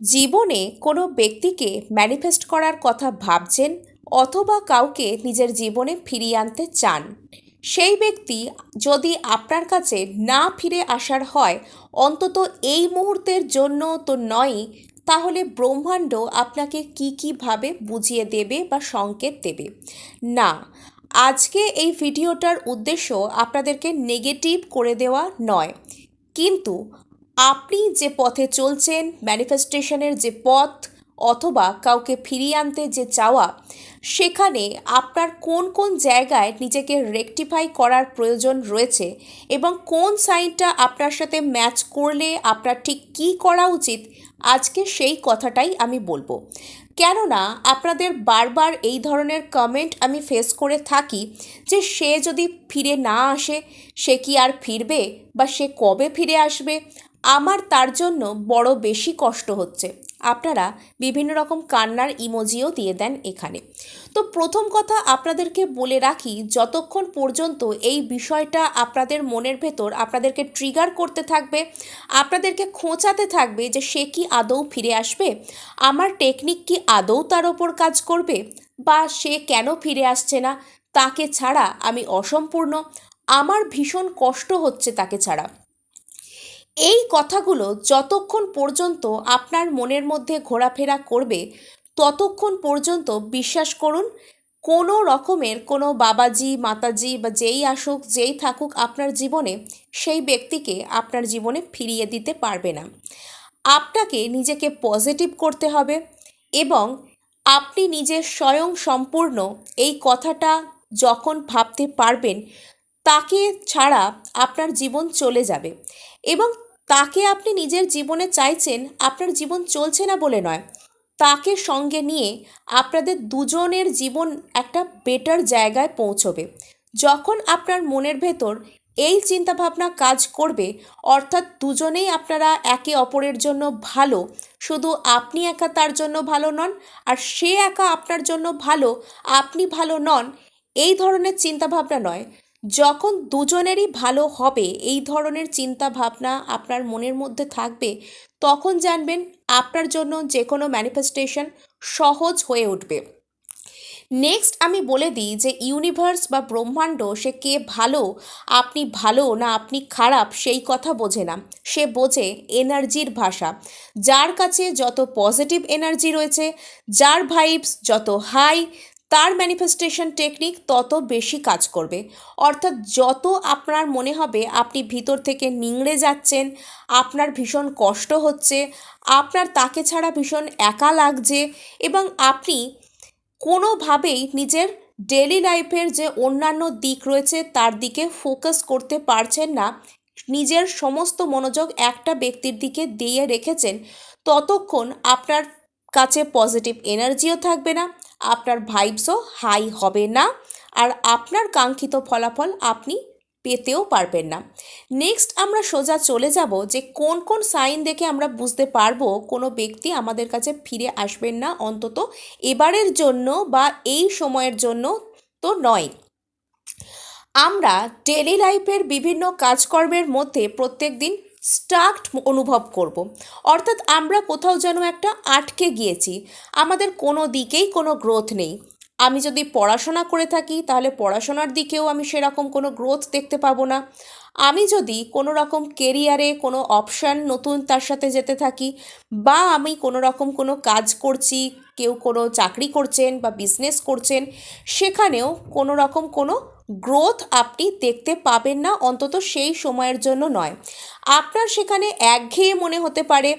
জীবনে কোনো ব্যক্তিকে ম্যানিফেস্ট করার কথা ভাবছেন অথবা কাউকে নিজের জীবনে ফিরিয়ে আনতে চান, সেই ব্যক্তি যদি আপনার কাছে না ফিরে আসার হয়, অন্তত এই মুহূর্তের জন্য তো নয়ই তাহলে ব্রহ্মাণ্ড আপনাকে কি কীভাবে বুঝিয়ে দেবে বা সংকেত দেবে? না, আজকে এই ভিডিওটার উদ্দেশ্য আপনাদেরকে নেগেটিভ করে দেওয়া নয়, কিন্তু আপনি যে পথে চলছেন ম্যানিফেস্টেশনের যে পথ, অথবা কাউকে ফিরিয়ে আনতে যে চাওয়া, সেখানে আপনার কোন কোন জায়গায় নিজেকে রেকটিফাই করার প্রয়োজন রয়েছে এবং কোন সাইনটা আপনার সাথে ম্যাচ করলে আপনার ঠিক কী করা উচিত, আজকে সেই কথাটাই আমি বলব। কেননা, আপনাদের বারবার এই ধরনের কমেন্ট আমি ফেস করে থাকি যে সে যদি ফিরে না আসে, সে কি আর ফিরবে বা সে কবে ফিরে আসবে? আমার তার জন্য বড় বেশি কষ্ট হচ্ছে। আপনারা বিভিন্ন রকম কান্নার ইমোজিও দিয়ে দেন এখানে। তো প্রথম কথা আপনাদেরকে বলে রাখি, যতক্ষণ পর্যন্ত এই বিষয়টা আপনাদের মনের ভেতর আপনাদেরকে ট্রিগার করতে থাকবে, আপনাদেরকে খোঁচাতে থাকবে যে সে কি আদৌ ফিরে আসবে, আমার টেকনিক কি আদৌ তার ওপর কাজ করবে, বা সে কেন ফিরে আসছে না, তাকে ছাড়া আমি অসম্পূর্ণ, আমার ভীষণ কষ্ট হচ্ছে তাকে ছাড়া। এই কথাগুলো যতক্ষণ পর্যন্ত আপনার মনের মধ্যে ঘোরাফেরা করবে, ততক্ষণ পর্যন্ত বিশ্বাস করুন, কোনো রকমের কোনো বাবাজি, মাতাজি বা যেই আসুক, যেই থাকুক আপনার জীবনে, সেই ব্যক্তিকে আপনার জীবনে ফিরিয়ে দিতে পারবে না। আপনাকে নিজেকে পজিটিভ করতে হবে এবং আপনি নিজে স্বয়ং সম্পূর্ণ এই কথাটা যখন ভাবতে পারবেন, তাকে ছাড়া আপনার জীবন চলে যাবে। এবং তাকে আপনি নিজের জীবনে চাইছেন, আপনার জীবন চলছে না বলে নয়। তাকে সঙ্গে নিয়ে আপনাদের দুজনের জীবন একটা বেটার জায়গায় পৌঁছবে। যখন আপনার মনের ভেতর এই চিন্তাভাবনা কাজ করবে, অর্থাৎ দুজনেই আপনারা একে অপরের জন্য ভালো, শুধু আপনি একা তার জন্য ভালো নন, আর সে একা আপনার জন্য ভালো, আপনি ভালো নন, এই ধরনের চিন্তাভাবনা নয়। যখন দুজনেরই ভালো হবে, এই ধরনের চিন্তা ভাবনা আপনার মনের মধ্যে থাকবে, তখন জানবেন আপনার জন্য যে কোনো ম্যানিফেস্টেশন সহজ হয়ে উঠবে। নেক্সট আমি বলে দিই যে ইউনিভার্স বা ব্রহ্মাণ্ড, সে কে ভালো, আপনি ভালো না আপনি খারাপ, সেই কথা বোঝে না। সে বোঝে এনার্জির ভাষা। যার কাছে যত পজিটিভ এনার্জি রয়েছে, যার ভাইবস যত হাই তার ম্যানিফেস্টেশন টেকনিক তত বেশি কাজ করবে। অর্থাৎ যত আপনার মনে হবে আপনি ভিতর থেকে নিংড়ে যাচ্ছেন, আপনার ভীষণ কষ্ট হচ্ছে, আপনার তাকে ছাড়া ভীষণ একা লাগছে এবং আপনি কোনোভাবেই নিজের ডেলি লাইফের যে অন্যান্য দিক রয়েছে তার দিকে ফোকাস করতে পারছেন না, নিজের সমস্ত মনোযোগ একটা ব্যক্তির দিকে দিয়ে রেখেছেন, ততক্ষণ আপনার কাছে পজিটিভ এনার্জিও থাকবে না। আপনার ভাইবসও হাই হবে না আর আপনার কাঙ্ক্ষিত ফলাফল আপনি পেতেও পারবেন না। নেক্সট আমরা সোজা চলে যাব যে কোন কোন সাইন দেখে আমরা বুঝতে পারব কোনো ব্যক্তি আমাদের কাছে ফিরে আসবেন না অন্তত এবারের জন্য বা এই সময়ের জন্য তো নয়। আমরা ডেলি লাইফের বিভিন্ন কাজকর্মের মধ্যে প্রত্যেক দিন স্টাকড অনুভব করব। অর্থাৎ আমরা কোথাও যেন একটা আটকে গিয়েছি। আমাদের কোনো দিকেই কোনো গ্রোথ নেই। আমি যদি পড়াশোনা করে থাকি, তাহলে পড়াশোনার দিকেও আমি সেরকম কোনো গ্রোথ দেখতে পাবো না। আমি যদি কোনো রকম কেরিয়ারে কোনো অপশান নতুন তার সাথে যেতে থাকি বা আমি কোনো রকম কোনো কাজ করছি, কেউ কোনো চাকরি করছেন বা বিজনেস করছেন, সেখানেও কোনো রকম কোনো গ্রোথ আপনি দেখতে পাবেন না, অন্তত সেই সময়ের জন্য নয়। আপনার সেখানে একঘেয়ে মনে হতে পারে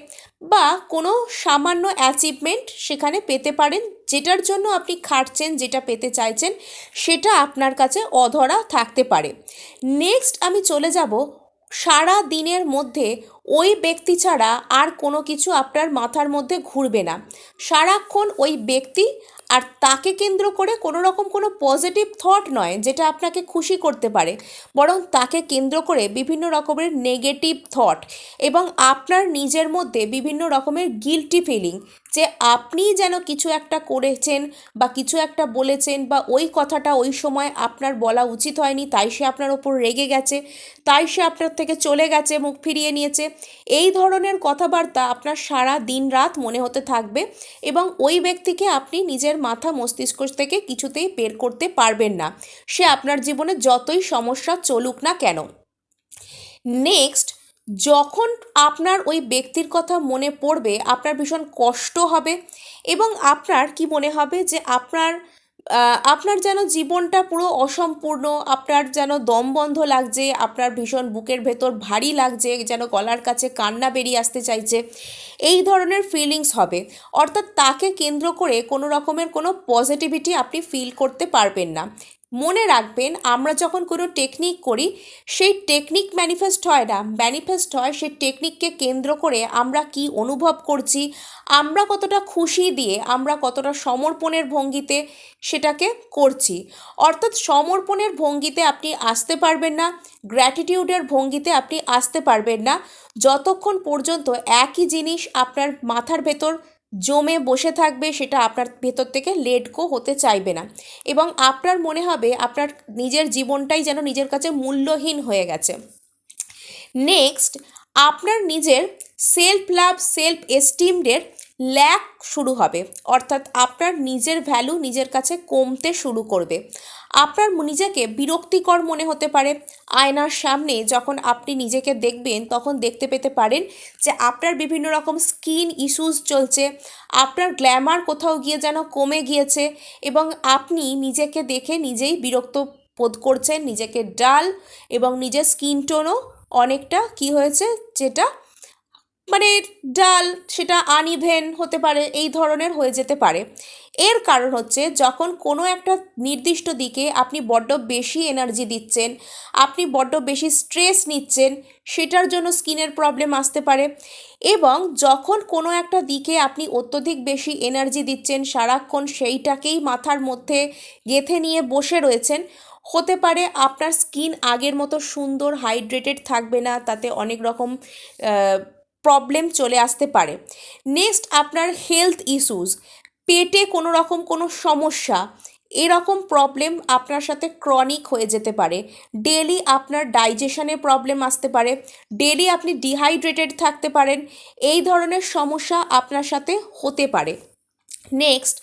বা কোনো সামান্য অ্যাচিভমেন্ট সেখানে পেতে পারেন, যেটার জন্য আপনি খাটছেন, যেটা পেতে চাইছেন, সেটা আপনার কাছে অধরা থাকতে পারে। নেক্সট আমি চলে যাব, সারা দিনের মধ্যে ওই ব্যক্তি ছাড়া আর কোনো কিছু আপনার মাথার মধ্যে ঘুরবে না। সারাক্ষণ ওই ব্যক্তি আর তাকে কেন্দ্র করে কোনো রকম কোনো পজিটিভ থট নয় যেটা আপনাকে খুশি করতে পারে। বরং তাকে কেন্দ্র করে বিভিন্ন রকমের নেগেটিভ থট এবং আপনার নিজের মধ্যে বিভিন্ন রকমের গিলটি ফিলিং যে আপনি যেন কিছু একটা করেছেন বা কিছু একটা বলেছেন বা ওই কথাটা ওই সময় আপনার বলা উচিত হয়নি, তাই সে আপনার ওপর রেগে গেছে, তাই সে আপনার থেকে চলে গেছে, মুখ ফিরিয়ে নিয়েছে, এই ধরনের কথাবার্তা আপনার সারা দিন রাত মনে হতে থাকবে এবং ওই ব্যক্তিকে আপনি নিজের মাথা মস্তিষ্ক থেকে কিছুতেই বের করতে পারবেন না। সে আপনার জীবনে যতই সমস্যা চলুক না কেন। নেক্সট যখন আপনার ওই ব্যক্তির কথা মনে পড়বে, আপনার ভীষণ কষ্ট হবে এবং আপনার কি মনে হবে যে আপনার আপনার যেন জীবনটা পুরো অসম্পূর্ণ, আপনার যেন দম বন্ধ লাগছে, আপনার ভীষণ বুকের ভেতর ভারী লাগছে, যেন গলার কাছে কান্না বেরিয়ে আসতে চাইছে, এই ধরনের ফিলিংস হবে। অর্থাৎ তাকে কেন্দ্র করে কোনো রকমের কোনো পজিটিভিটি আপনি ফিল করতে পারবেন না। মনে রাখবেন, আমরা যখন কোনো টেকনিক করি, সেই টেকনিক ম্যানিফেস্ট হয় না। ম্যানিফেস্ট হয় সেই টেকনিককে কেন্দ্র করে আমরা কি অনুভব করছি, আমরা কতটা খুশি দিয়ে, আমরা কতটা সমর্পণের ভঙ্গিতে সেটাকে করছি। অর্থাৎ সমর্পণের ভঙ্গিতে আপনি আসতে পারবেন না গ্র্যাটিটিউডের ভঙ্গিতে আপনি আসতে পারবেন না। যতক্ষণ পর্যন্ত একই জিনিস আপনার মাথার ভেতর জমে বসে থাকবে সেটা আপনার ভেতর থেকে লেট কো হতে চাইবে না। এবং আপনার মনে হবে আপনার নিজের জীবনটাই যেন নিজের কাছে মূল্যহীন হয়ে গেছে। নেক্সট আপনার নিজের সেলফ লাভ সেলফ এস্টিমডের ল্যাক শুরু হবে। অর্থাৎ আপনার নিজের ভ্যালু নিজের কাছে কমতে শুরু করবে। আপনার নিজেকে বিরক্তিকর মনে হতে পারে। আয়নার সামনে যখন আপনি নিজেকে দেখবেন, তখন দেখতে পেতে পারেন যে আপনার বিভিন্ন রকম স্কিন ইস্যুস চলছে। আপনার গ্ল্যামার কোথাও গিয়ে যেন কমে গিয়েছে এবং আপনি নিজেকে দেখে নিজেই বিরক্ত বোধ করছেন। নিজেকে ডাল এবং নিজের স্কিন টোনও অনেকটা কি হয়েছে? যেটা মানে ডাল সেটা আনইভেন হতে পারে, এই ধরনের হয়ে যেতে পারে। এর কারণ হচ্ছে যখন কোনো একটা নির্দিষ্ট দিকে আপনি বড্ড বেশি এনার্জি দিচ্ছেন, আপনি বড্ড বেশি স্ট্রেস নিচ্ছেন, সেটার জন্য স্কিনের প্রবলেম আসতে পারে। এবং যখন কোনো একটা দিকে আপনি অত্যধিক বেশি এনার্জি দিচ্ছেন, সারাক্ষণ সেইটাকেই মাথার মধ্যে গেঁথে নিয়ে বসে রয়েছেন, হতে পারে আপনার স্কিন আগের মতো সুন্দর হাইড্রেটেড থাকবে না, তাতে অনেক রকম প্রবলেম চলে আসতে পারে। নেক্সট আপনার হেলথ ইস্যুস পেটে কোনো রকম কোনো সমস্যা, এরকম প্রবলেম আপনার সাথে ক্রনিক হয়ে যেতে পারে। ডেলি আপনার ডাইজেশনের প্রবলেম আসতে পারে। ডেলি আপনি ডিহাইড্রেটেড থাকতে পারেন। এই ধরনের সমস্যা আপনার সাথে হতে পারে। নেক্সট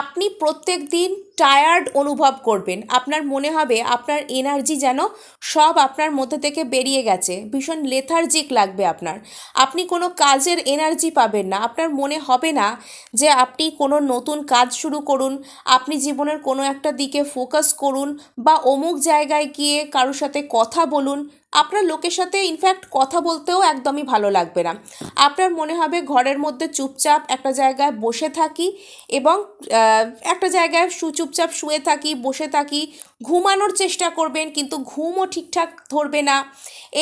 আপনি প্রত্যেক দিন টায়ার্ড অনুভব করবেন। আপনার মনে হবে আপনার এনার্জি যেন সব আপনার মধ্যে থেকে বেরিয়ে গেছে। ভীষণ লেথার্জিক লাগবে আপনার। আপনি কোনো কাজের এনার্জি পাবেন না। আপনার মনে হবে না যে আপনি কোনো নতুন কাজ শুরু করুন। আপনি জীবনের কোনো একটা দিকে ফোকাস করুন বা অমুক জায়গায় গিয়ে কারোর সাথে কথা বলুন। আপনার লোকের সাথে ইনফ্যাক্ট কথা বলতেও একদমই ভালো লাগবে না। আপনার মনে হবে ঘরের মধ্যে চুপচাপ একটা জায়গায় বসে থাকি এবং একটা জায়গায় সু চুপচাপ শুয়ে থাকি, বসে থাকি, ঘুমানোর চেষ্টা করবেন কিন্তু ঘুমও ঠিকঠাক ধরবে না।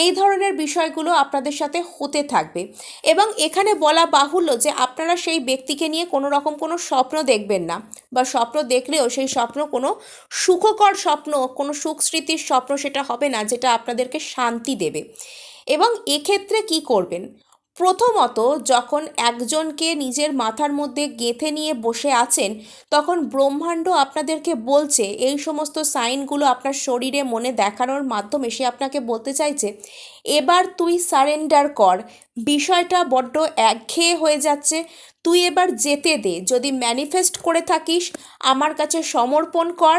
এই ধরনের বিষয়গুলো আপনাদের সাথে হতে থাকবে। এবং এখানে বলা বাহুল্য যে আপনারা সেই ব্যক্তিকে নিয়ে কোনো রকম কোনো স্বপ্ন দেখবেন না বা স্বপ্ন দেখলেও সেই স্বপ্ন কোনো সুখকর স্বপ্ন, কোনো সুখ স্মৃতির স্বপ্ন সেটা হবে না যেটা আপনাদেরকে শান্তি দেবে। এবং এক্ষেত্রে কি করবেন? প্রথমত, যখন একজনকে নিজের মাথার মধ্যে গেঁথে নিয়ে বসে আছেন, তখন ব্রহ্মাণ্ড আপনাদেরকে বলছে, এই সমস্ত সাইনগুলো আপনার শরীরে মনে দেখানোর মাধ্যমে সে আপনাকে বলতে চাইছে, এবার তুই সারেন্ডার কর। বিষয়টা বড্ড একঘেয়ে হয়ে যাচ্ছে। তুই এবার যেতে দে। যদি ম্যানিফেস্ট করে থাকিস, আমার কাছে সমর্পণ কর।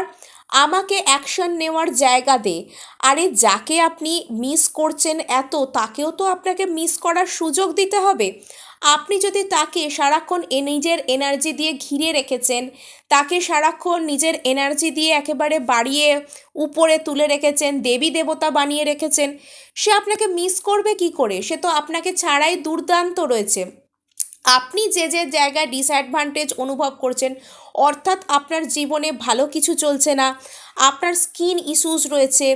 আমাকে অ্যাকশন নেওয়ার জায়গা দে। আরে, যাকে আপনি মিস করছেন এত, তাকেও তো আপনাকে মিস করার সুযোগ দিতে হবে। আপনি যদি তাকে সারাক্ষণ নিজের এনার্জি দিয়ে ঘিরে রেখেছেন, তাকে সারাক্ষণ নিজের এনার্জি দিয়ে একেবারে বাড়িয়ে উপরে তুলে রেখেছেন, দেবী দেবতা বানিয়ে রেখেছেন, সে আপনাকে মিস করবে কি করে? সে তো আপনাকে ছাড়াই দুর্দান্ত রয়েছে। আপনি যে যে জায়গায় ডিসঅ্যাডভান্টেজ অনুভব করছেন অর্থাৎ আপনার জীবনে ভালো কিছু চলছে না, আপনার স্কিন ইস্যুস রয়েছে,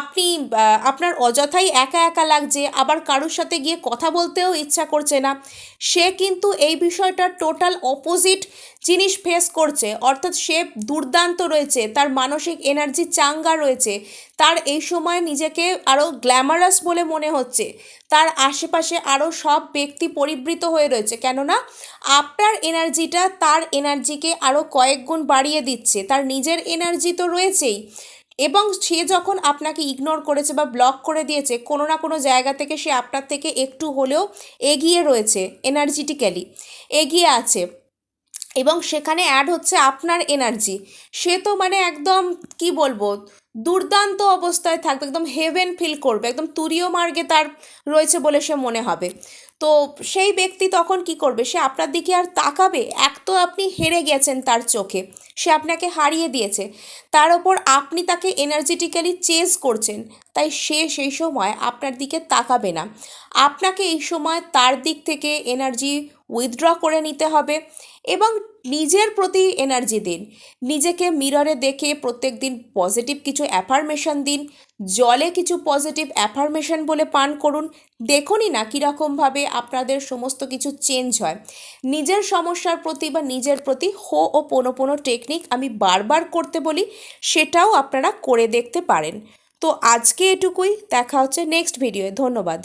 আপনি আপনার অযথাই একা একা লাগছে, আবার কারোর সাথে গিয়ে কথা বলতেও ইচ্ছা করছে না, সে কিন্তু এই বিষয়টার টোটাল অপোজিট জিনিস ফেস করছে, অর্থাৎ সে দুর্দান্ত রয়েছে, তার মানসিক এনার্জি চাঙ্গা রয়েছে, তার এই সময় নিজেকে আরও গ্ল্যামারাস বলে মনে হচ্ছে, তার আশেপাশে আরও সব ব্যক্তি পরিবৃত হয়ে রয়েছে, কেননা আপনার এনার্জিটা তার এনার্জিকে আরও কয়েক গুণ বাড়িয়ে দিচ্ছে। তার নিজের এনার্জি তো রয়েছেই। এবং সে যখন আপনাকে ইগনোর করেছে বা ব্লক করে দিয়েছে, কোনো না কোনো জায়গা থেকে সে আপনার থেকে একটু হলেও এগিয়ে রয়েছে এনার্জিটিক্যালি এগিয়ে আছে। এবং সেখানে অ্যাড হচ্ছে আপনার এনার্জি সে তো মানে একদম, কি বলব, দুর্দান্ত অবস্থায় থাকবে, একদম হেভেন ফিল করবে, একদম তুরীয় মার্গে তার রয়েছে বলে সে মনে হবে। তো সেই ব্যক্তি তখন কি করবে? সে আপনার দিকে আর তাকাবে? এক তো আপনি হেরে গেছেন তার চোখে। সে আপনাকে হারিয়ে দিয়েছে। তার ওপর আপনি তাকে এনার্জেটিক্যালি চেজ করছেন। তাই সে সেই সময় আপনার দিকে তাকাবে না। আপনাকে এই সময় তার দিক থেকে এনার্জি উইথড্র করে নিতে হবে এবং নিজের প্রতি এনার্জি দিন। নিজেকে মিররে দেখে প্রত্যেক দিন পজিটিভ কিছু অ্যাফার্মেশন দিন। জলে কিছু পজিটিভ অ্যাফার্মেশন বলে পান করুন। দেখুনই না কীরকমভাবে আপনাদের সমস্ত কিছু চেঞ্জ হয়। নিজের সমস্যার প্রতি বা নিজের প্রতি হো ও পোনো পোনো টেকনিক আমি বারবার করতে বলি, সেটাও আপনারা করে দেখতে পারেন। তো আজকে এটুকুই, দেখা হচ্ছে নেক্সট ভিডিওয়ে ধন্যবাদ।